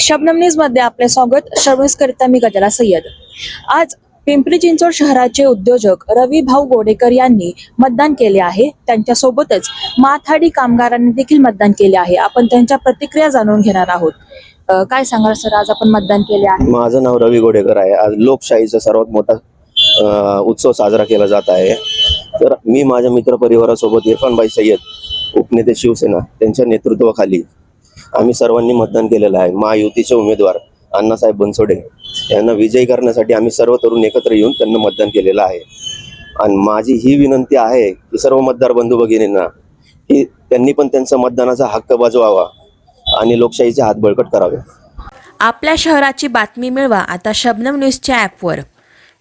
शबनम न्यूजमध्ये आपले स्वागत. श्रवणस करता मी गजरा सय्यद. आज पिंपरी चिंचवड शहराचे उद्योजक रवी भाऊ गोडेकर यांनी मतदान केले आहे. त्यांच्या सोबतच माथाडी कामगारांनी देखील मतदान केले आहे. आपण त्यांच्या प्रतिक्रिया जाणून घेणार आहोत. काय सांगाल सर? आज आपण मतदान केले आहे. माझं नाव रवी गोडेकर आहे. आज लोकशाहीचा सर्वात मोठा उत्सव साजरा केला जात आहे. तर मी माझ्या मित्र परिवारासोबत इरफानबाई सय्यद उपनेते शिवसेना त्यांच्या नेतृत्वाखाली आम्ही सर्वांनी मतदान केलेलं आहे. महायुतीचे उमेदवार अण्णासाहेब बनसोडे यांना विजयी करण्यासाठी आम्ही सर्व तरुण एकत्र येऊन त्यांना मतदान केलेलं आहे. आणि माझी ही विनंती आहे की सर्व मतदार बंधू भगिनींना की त्यांनी पण त्यांचा मतदानाचा हक्क बजवावा आणि लोकशाहीचे हात बळकट करावे. आपल्या शहराची बातमी मिळवा आता शबनम न्यूजच्या ॲपवर